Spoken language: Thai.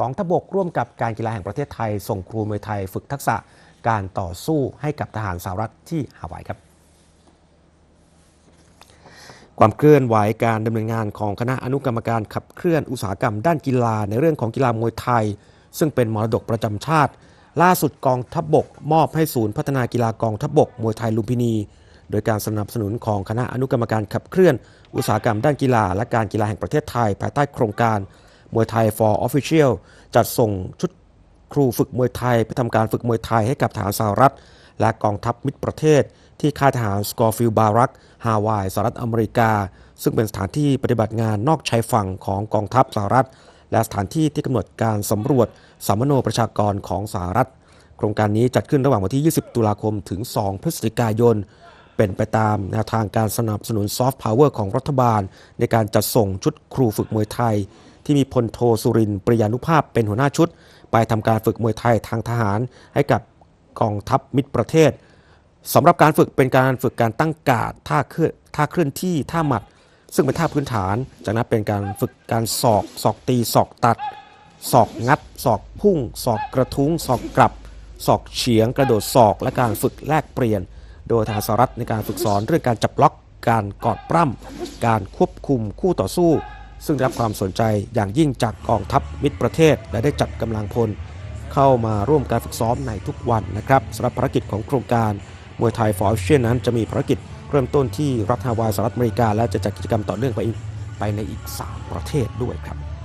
กองทพบกร่วมกับการกีฬาแห่งประเทศไทย ส่งครูมวยไทยฝึกทักษะการต่อสู้ให้กับทหารสหรัฐที่ฮาวายครับ ความเคลื่อนไหวการดำเนินงานของคณะอนุกรรมการขับเคลื่อนอุตสาหกรรมด้านกีฬาในเรื่องของกีฬามวยไทย ซึ่งเป็นมรดกประจำชาติ ล่าสุดกองทัพบบก มอบให้ศูนย์พัฒนากีฬากองทัพบบกมวยไทยลุมพินี โดยการสนับสนุนของคณะอนุกรรมการขับเคลื่อน อุตสาหกรรมด้านกีฬา และการกีฬาแห่งประเทศไทย ภายใต้โครงการ มวยไทย for Official จัดส่งชุดครูฝึกมวยไทย ไปทำการฝึกมวยไทยให้กับทหารสหรัฐ และกองทัพมิตรประเทศ ที่ค่ายทหารสกอร์ฟิลบารักฮาวายสหรัฐอเมริกา ซึ่งเป็นสถานที่ปฏิบัติงานนอกชายฝั่งของกองทัพสหรัฐ และสถานที่ที่กำหนดการสำรวจสัมมโนประชากรของสหรัฐ โครงการนี้จัดขึ้นระหว่างวันที่ 20 ตุลาคมถึง 2 พฤศจิกายนเป็นไปตามแนวทางการสนับสนุนซอฟต์พาวเวอร์ของรัฐบาล ในการจัดส่งชุดครูฝึกมวยไทย ที่มีพลโทสุรินปริยานุภาพเป็นหัวหน้าชุด ไปทำการฝึกมวยไทยทางทหาร ให้กับกองทัพมิตรประเทศสำหรับการฝึกเป็นการฝึกการตั้งกาดท่าเคลื่อนท่าเคลื่อนที่ท่าหมัด ซึ่งเป็นท่าพื้นฐาน จากนั้นเป็นการฝึกการศอกศอกตีศอกตัดศอกงัดศอกพุ่งศอกกระทุ้งศอกกลับศอกเฉียงกระโดดศอกและการฝึกแลกเปลี่ยน โดยทหารสหรัฐในการฝึกสอนเรื่องการจับล็อก การกอดปล้ำการควบคุมคู่ต่อสู้ ซึ่งได้รับความสนใจอย่างยิ่งจากกองทัพมิตรประเทศ และได้จัดกำลังพล เข้ามาร่วมการฝึกซ้อมในทุกวันนะครับสำหรับภารกิจของโครงการมวยไทยฟอร์เชียนนั้นจะมีภารกิจเริ่มต้นที่รัฐฮาวายสหรัฐอเมริกา และจะจัดกิจกรรมต่อเนื่องไปไปในอีก 3 ประเทศด้วยครับ